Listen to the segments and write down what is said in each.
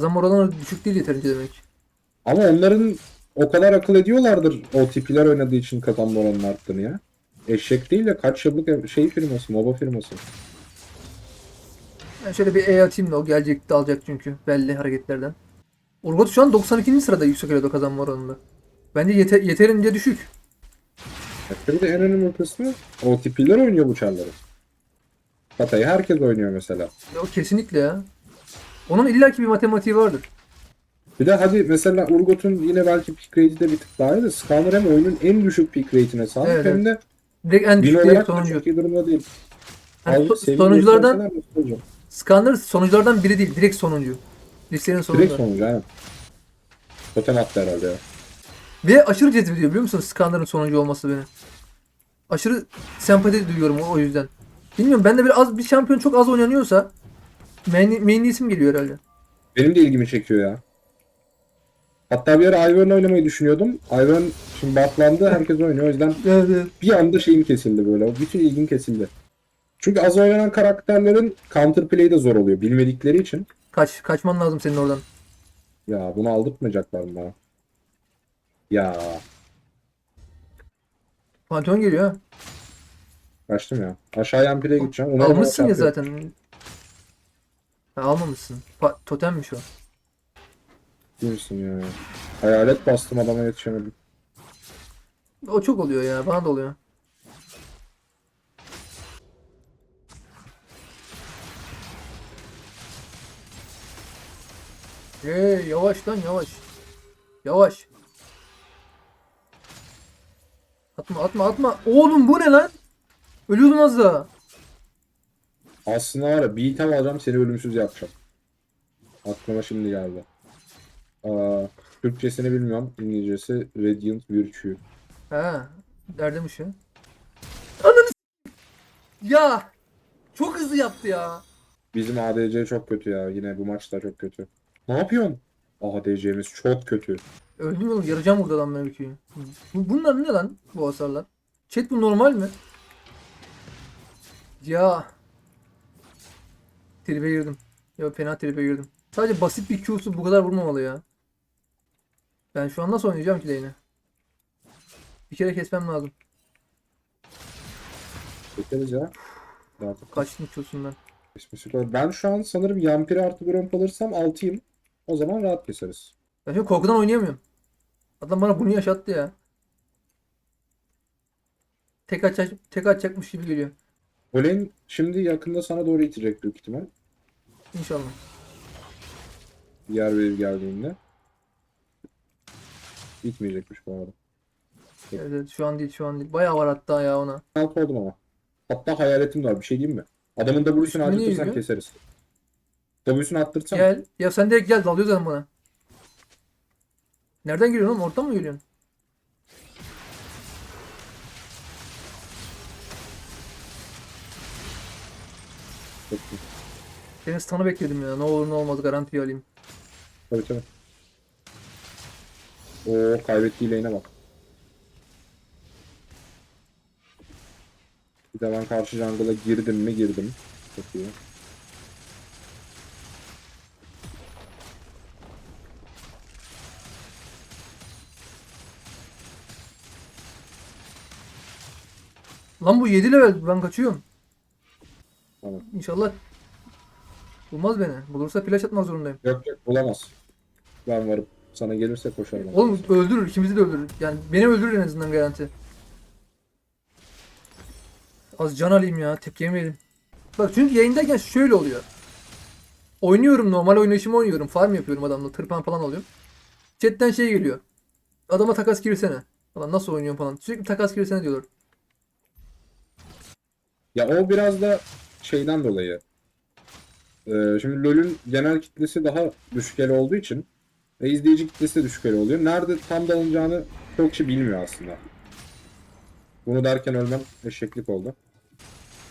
Kazanma oranı düşük değil yeterince demek. Ama onların o kadar akıl ediyorlardır o tipiler oynadığı için kazanma oranının arttığını ya. Eşek değil de kaç yıllık şey firması, MOBA firması. Ben şöyle bir E atayım da o gelecek de alacak çünkü belli hareketlerden. Urgot şu an 92. sırada yüksek elodo kazanma oranında. Bence yete- yeterince düşük. Bir de en önemli kısmı o tipiler oynuyor bu çarları. Katayı herkes oynuyor mesela. Ya o kesinlikle ya. Onun illaki bir matematiği vardır. Bir de hadi mesela Urgot'un yine belki pick rate'i de bir tık daha iyi de Scanner hem oyunun en düşük pick rate'ine sahip Evet, hem de Direkt en düşük olarak sonuncu. çok iyi durumda değil. Yani so- olacağım. Scanner sonuculardan biri değil. Direkt sonuncu. Listenin sonunda. Direkt sonucu aynen. Totem attı herhalde ya. Ve aşırı cezbediyor biliyor musun Scanner'ın sonuncu olması beni. Aşırı sempati duyuyorum o, o yüzden. Bilmiyorum bende bir az bir şampiyon çok az oynanıyorsa main, main isim geliyor herhalde. Benim de ilgimi çekiyor ya. Hatta bir ara Ivern oynamayı düşünüyordum. Ivern şimdi batlandı, herkes oynuyor. O yüzden Evet, evet. bir anda şeyim kesildi böyle. Bütün ilgim kesildi. Çünkü az oynanan karakterlerin counterplay'i de zor oluyor. Bilmedikleri için. Kaç, kaçman lazım senin oradan. Ya bunu aldırtmayacaklar mı bana? Ya Pantheon geliyor ha. kaçtım ya. Aşağıya Empire'ye gideceğim. Umarım Almışsın ya o şampiyon. zaten. Ha, almamışsın. Pa- totemmiş o. Değil misin ya? Hayalet bastım adama yetişemedim. O çok oluyor ya. Bana da oluyor. Hey, yavaş lan yavaş. Yavaş. Atma atma atma. Oğlum bu ne lan? Ölüyordum az daha. Aslında var ya bir item alacağım seni ölümsüz yapacağım. Aklıma şimdi geldi. Aa, Türkçesini bilmiyorum. İngilizcesi Radiant Virtue. Ha, neredeymiş ya? Ananı s- Ya! Çok hızlı yaptı ya. Bizim ADC çok kötü ya. Yine bu maçta çok kötü. Ne yapıyorsun? ADC'miz çok kötü. Öldüm oğlum yarayacağım burada lan mevkiyi. Bu, bunlar ne lan bu hasarlar? Chat bu normal mi? Ya. Tribe girdim. Ya fena tribe girdim. Sadece basit bir Q'su bu kadar vurmamalı ya. Ben şu an nasıl oynayacağım ki lane'i? Bir kere kesmem lazım. Bekleriz ya. Artık Kaçtım Q'sundan. kolay. Ben şu an sanırım Yampiri artı Gromp alırsam 6'yım. O zaman rahat keseriz. Ben şimdi korkudan oynayamıyorum. Adam bana bunu yaşattı ya. Tek açacak, tek açacakmış gibi geliyor. Olen şimdi yakında sana doğru itecek büyük ihtimal. İnşallah. Diğer wave geldiğinde. İtmeyecekmiş bu arada. Evet, evet, şu an değil şu an değil. Bayağı var hatta ya ona. Alt oldum ama. Hatta hayaletim var. Bir şey diyeyim mi? Adamın W'sunu Üstüne attırsan yürüyor. keseriz. W'sunu attırsan Gel. Ya sen direkt gel dalıyor zaten bana. Nereden geliyorsun oğlum? Oradan mı geliyorsun? Çok iyi. Senin stun'ı bekledim ya. Ne olur ne olmaz garantiye alayım. Tabii tabii. Oo kaybettiği lane'e bak. Bir de ben karşı jungle'a girdim mi girdim. Çok iyi. Lan bu 7 level. Ben kaçıyorum. Tamam. İnşallah bulmaz beni. Bulursa flash atmak zorundayım. Yok yok bulamaz. Ben varım. Sana gelirse koşarım. Oğlum öldürür. ikimizi de öldürür. Yani beni öldürür en azından garanti. Az can alayım ya. Tepki yemeyelim. Bak çünkü yayındayken şöyle oluyor. Oynuyorum normal oynayışımı oynuyorum. Farm yapıyorum adamla. Tırpan falan alıyorum. Chatten şey geliyor. Adama takas girsene. Falan nasıl oynuyorsun falan. Sürekli takas girsene diyorlar. Ya o biraz da şeyden dolayı. Ee, şimdi LoL'ün genel kitlesi daha düşük el olduğu için ve izleyici kitlesi de düşük el oluyor. Nerede tam dalınacağını çok kişi bilmiyor aslında. Bunu derken ölmem eşeklik oldu.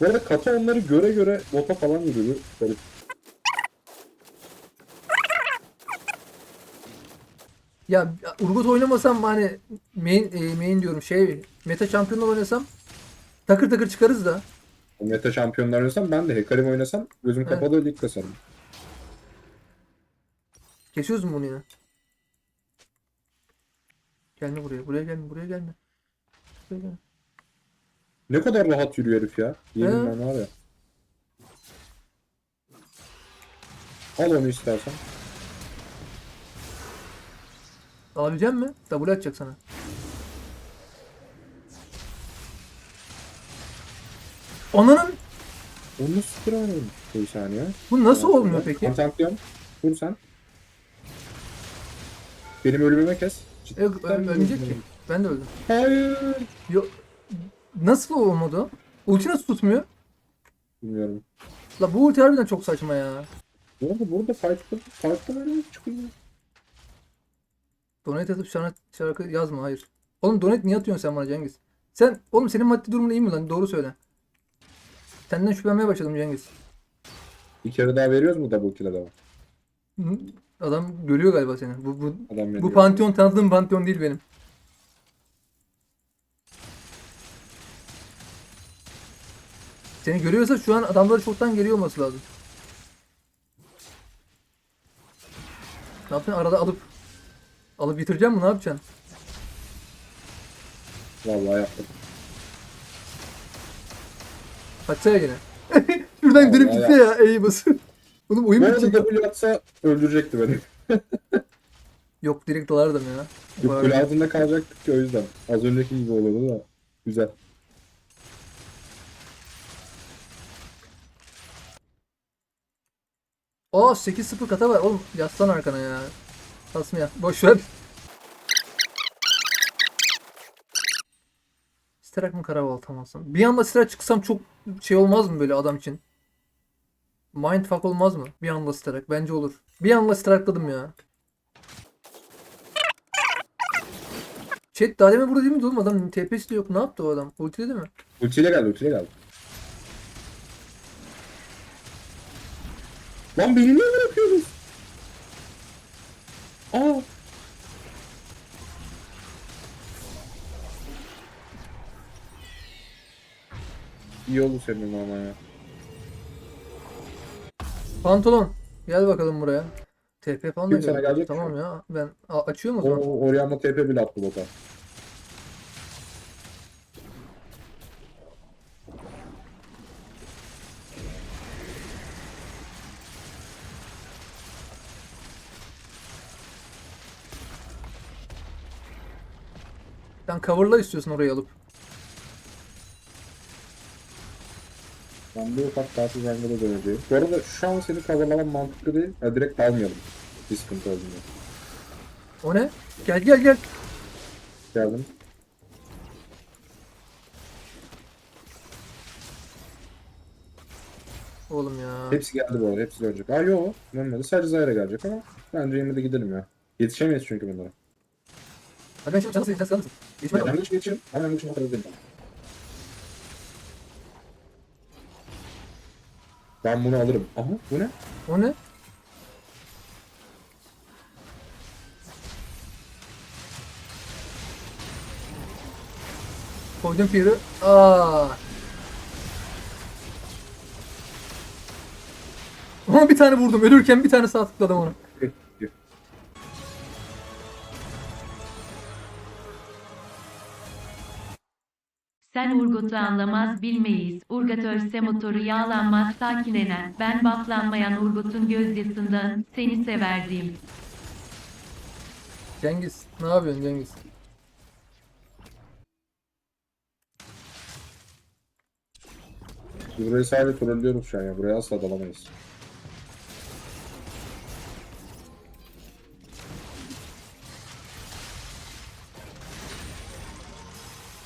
Bu arada Kata onları göre göre bota falan yürüyor. Garip. Ya Urgot oynamasam hani main, e, main diyorum şey meta şampiyonlar oynasam takır takır çıkarız da. Meta şampiyonlar oynasam ben de Hekarim oynasam gözüm Evet. kapalı lig kasarım. Kesiyoruz mu bunu yine? Gelme buraya. Buraya gelme. Buraya gelme. Buraya gelme. Ne kadar rahat yürüyor herif ya. Yemin ben var ya. Al onu istersen. Alabilecek mi? W atacak sana. Ananın Onu nasıl kırarım? Bir saniye. bu nasıl olmuyor peki? Konsantriyon. Vur sen. Benim ölümüme kes. E, ö- ölmeyecek ki. Ben de öldüm. Hayır. Yo, nasıl olmadı? Ulti nasıl tutmuyor? Bilmiyorum. La bu ulti harbiden çok saçma ya. Bu arada burada fight'ta fight'ta böyle çıkıyor. Donate atıp şarkı, şarkı yazma hayır. Oğlum donate niye atıyorsun sen bana Cengiz? Sen oğlum senin maddi durumun iyi mi lan? Doğru söyle. Senden şüphelenmeye başladım Cengiz. Bir kere daha veriyoruz mu double kill'e devam? Hı? Adam görüyor galiba seni. Bu, bu, Adam bu pantheon tanıdığım pantheon değil benim. Seni görüyorsa şu an adamları çoktan geliyor olması lazım. Ne yapacaksın? Arada alıp alıp bitireceğim mi? Ne yapacaksın? Vallahi yaptım. Kaçsana yine. Şuradan dönüp gitse ya E'yi basın. Oğlum oyun Bu arada. W atsa öldürecekti beni. Yok direkt dalardım ya. Yok kule altında kalacaktık ki o yüzden. Az önceki gibi olurdu da. Güzel. Aa 8-0 kata var. Oğlum yaslan arkana ya. Basmaya. Boş ver. Sterak mı karabaltam alsam? Bir anda Sterak çıksam çok şey olmaz mı böyle adam için? Mindfuck olmaz mı? Bir anda Sterak. Bence olur. Bir anda Sterakladım ya. Chat daha demin burada değil miydi oğlum? Adam TP'si de yok. Ne yaptı o adam? Ultiledi mi? Ultiyle geldi ultiyle geldi. Lan beni niye bırakıyorsunuz? Aa. İyi oldu senin ama ya. Pantolon. Gel bakalım buraya. TP falan da Kim sana gelecek Tamam şu ya. Ben A- açıyorum o O, zaman. o oraya ama TP bile attı bota. Sen coverla istiyorsun orayı alıp. Ben bir ufak tatil rengde döneceğim. Bu arada şu an seni coverlamam mantıklı değil. Ya direkt dalmayalım. Bir sıkıntı olduğunda. O ne? Gel gel gel. Geldim. Oğlum ya. Hepsi geldi bu arada. Hepsi dönecek. Aa yo. Dönmedi. Sadece Zyra gelecek ama bence yine de gidelim ya. Yetişemeyiz çünkü bunlara. Hadi ben şimdi canı sıkıntı canı Geçme Hemen geçin geçin. Hemen geçin. Hemen geçin. Ben bunu alırım. Aha bu ne? O ne? Koydum Fear'ı. Aa. Ama bir tane vurdum. Ölürken bir tane sağ tıkladım onu. Sen Urgot'u anlamaz bilmeyiz. Urgatörse motoru yağlanmaz sakinlenen. Ben baflanmayan Urgot'un gözyasından seni severdim. Cengiz. Ne yapıyorsun Cengiz? Biz burayı sadece trollüyoruz şu an ya. Buraya asla dalamayız.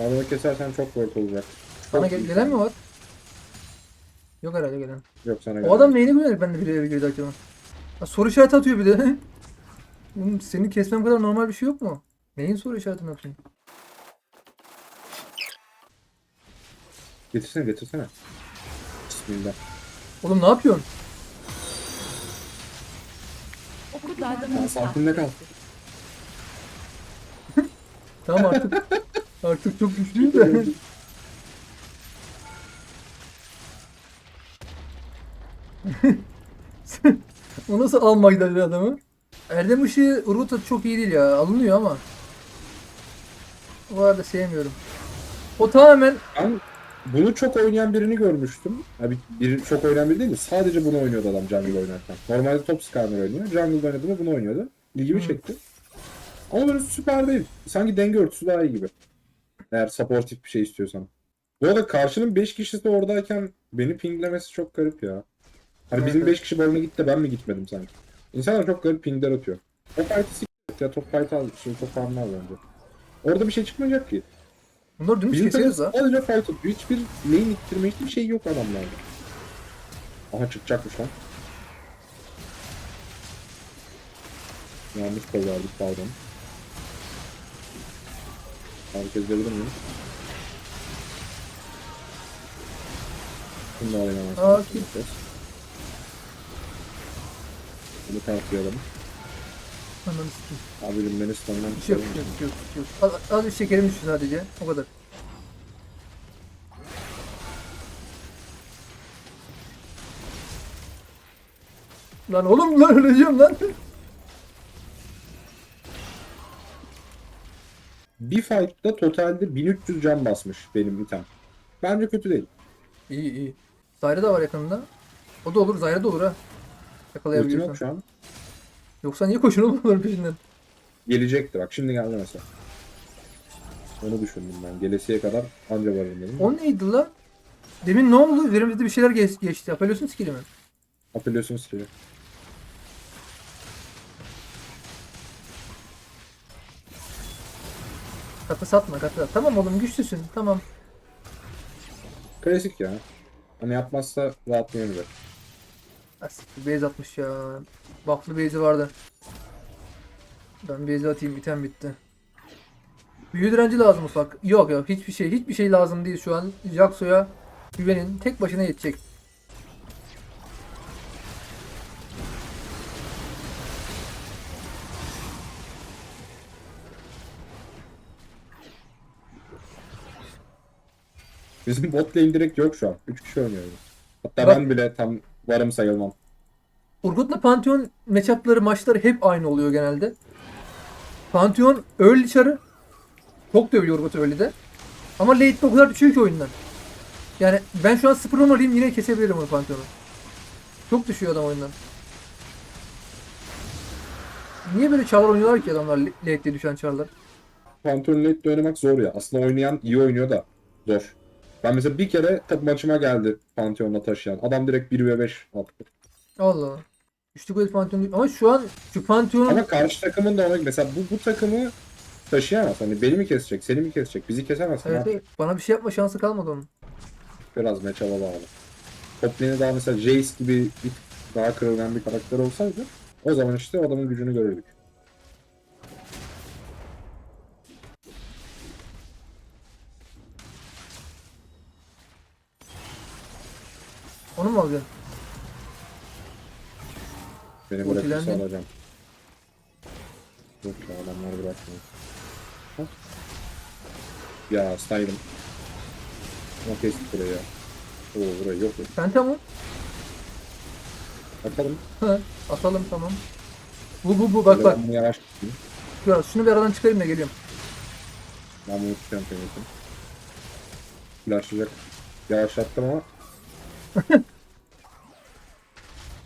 Ben bunu kesersen çok work olacak. Bana Çok gel- gelen mi var? Yok herhalde gelen. Yok sana O adam neyine güvenip ben de bir eve girdi acaba? Ha, soru işareti atıyor bir de. Oğlum seni kesmem kadar normal bir şey yok mu? Neyin soru işaretini atayım? Getirsene getirsene. Bismillah. Oğlum ne yapıyorsun? Ya, sakinle kal. Tamam artık. artık çok güçlüyüm de. o nasıl almaydı adamı? Erdem Işığı Urgot çok iyi değil ya. Alınıyor ama. O arada sevmiyorum. O tamamen Ben bunu çok oynayan birini görmüştüm. Ya bir, çok oynayan biri değil de sadece bunu oynuyordu adam jungle oynarken. Normalde top skarner oynuyor. Jungle oynadı mı bunu oynuyordu. İlgimi Hı. çekti. Ama böyle süper değil. Sanki denge örtüsü daha iyi gibi. Eğer supportif bir şey istiyorsan. Bu arada karşının 5 kişisi oradayken beni pinglemesi çok garip ya. Hani bizim evet. 5 kişi balona gitti de ben mi gitmedim sanki. İnsanlar çok garip pingler atıyor. Top fight'ı s**t ya top fight al, şey top farmını al bence. Orada bir şey çıkmayacak ki. bunları dümdüz Bizim keseriz ha. sadece fight atıyor. Hiçbir lane ittirme hiçbir şey yok adamlarda. Aha çıkacakmış lan. Yanlış verdik pardon. Herkes alayım hemen. Aa, Sonra kim? yapacağız. Bunu kartlayalım. Ananı sikeyim. Abicim beni stun'dan Bir şey yok, bir şey yok, bir şey yok, bir şey yok. Az, az bir şekerim düştü sadece. O kadar. Lan oğlum lan öleceğim lan. Bir fight'ta totalde 1300 can basmış benim item. Bence kötü değil. İyi iyi. Zayra da var yakınında. O da olur, Zayra da olur ha. Ultim yok şu an. Yoksa niye koşun oğlum onların peşinden? Gelecekti bak şimdi geldi mesela. Onu düşündüm ben. Gelesiye kadar anca varırım dedim. O neydi lan? Demin ne oldu? Üzerimizde bir şeyler geç, geçti. Apelyosun skill'i mi? Apeliyorsunuz ki. Katı satma katı. Tamam oğlum güçlüsün. Tamam. Klasik ya. Hani yapmazsa rahatlayamayacak. Asiktir base atmış ya. Buff'lı base'i vardı. Ben base'i atayım biten bitti. Büyü direnci lazım ufak. Yok yok hiçbir şey hiçbir şey lazım değil şu an. Jaxo'ya güvenin. Tek başına yetecek. Bizim bot lane direkt yok şu an. 3 kişi oynuyoruz. Hatta Bak- ben bile tam varım sayılmam. Urgot'la Pantheon matchup'ları maçları hep aynı oluyor genelde. Pantheon early çarı. Çok dövüyor Urgot early'de. Ama late'de o kadar düşüyor ki oyundan. Yani ben şu an 0-10 olayım yine kesebilirim o Pantheon'u. Çok düşüyor adam oyundan. Niye böyle çarlar oynuyorlar ki adamlar late'de düşen çarlar? Pantheon late'de oynamak zor ya. Aslında oynayan iyi oynuyor da zor. Ben mesela bir kere tabi maçıma geldi Pantheon'la taşıyan. Adam direkt 1v5 attı. Allah Allah. Üçlü kuvvet Pantheon. Ama şu an şu Pantheon'un Ama karşı takımın da ona mesela bu, bu takımı taşıyamaz. Hani beni mi kesecek, seni mi kesecek, bizi kesemez. Evet, evet, bana bir şey yapma şansı kalmadı onun. Biraz matchup'a bağlı. Top lane'e daha mesela Jace gibi bir daha kırılgan bir karakter olsaydı o zaman işte adamın gücünü görürdük. Onu mu alacaksın? Beni Ultilendi. bırakırsa alacağım. Yok ya adamlar bırakmıyor. Ya saydım. Ama kestik burayı ya. Oo burayı yok. yok. Penta mı? Bakalım. Hı. Atalım tamam. Bu bu bu bak bak. Ben bunu yavaş tutayım. Biraz şunu bir aradan çıkarayım da geliyorum. Ben bunu tutuyorum penyetim. Flashlayacak. Yavaşlattım ama.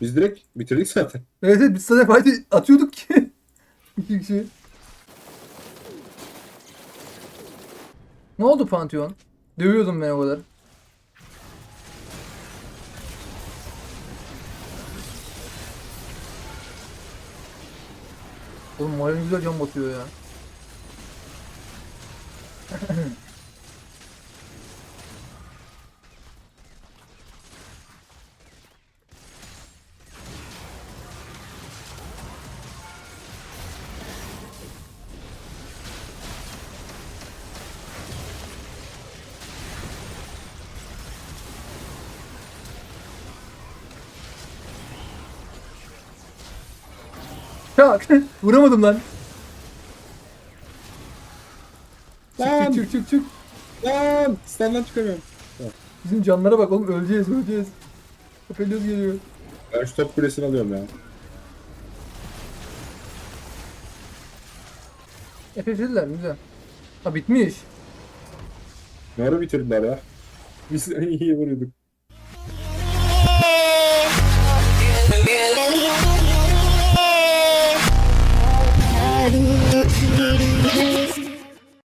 Biz direkt bitirdik zaten. Evet evet biz sana fayda atıyorduk ki. İki kişi. Ne oldu Pantheon? Dövüyordum ben o kadar. Oğlum Mario güzel can batıyor ya. Çak! Vuramadım lan. Lan! çık çık çık çık. Lan! Standdan çıkamıyorum. Bizim canlara bak oğlum öleceğiz öleceğiz. Kapelyoz geliyor. Ben şu top kulesini alıyorum ya. Epey bitirdiler mi? Güzel. Ha bitmiş. Ne ara bitirdiler ya? Biz iyi vuruyorduk.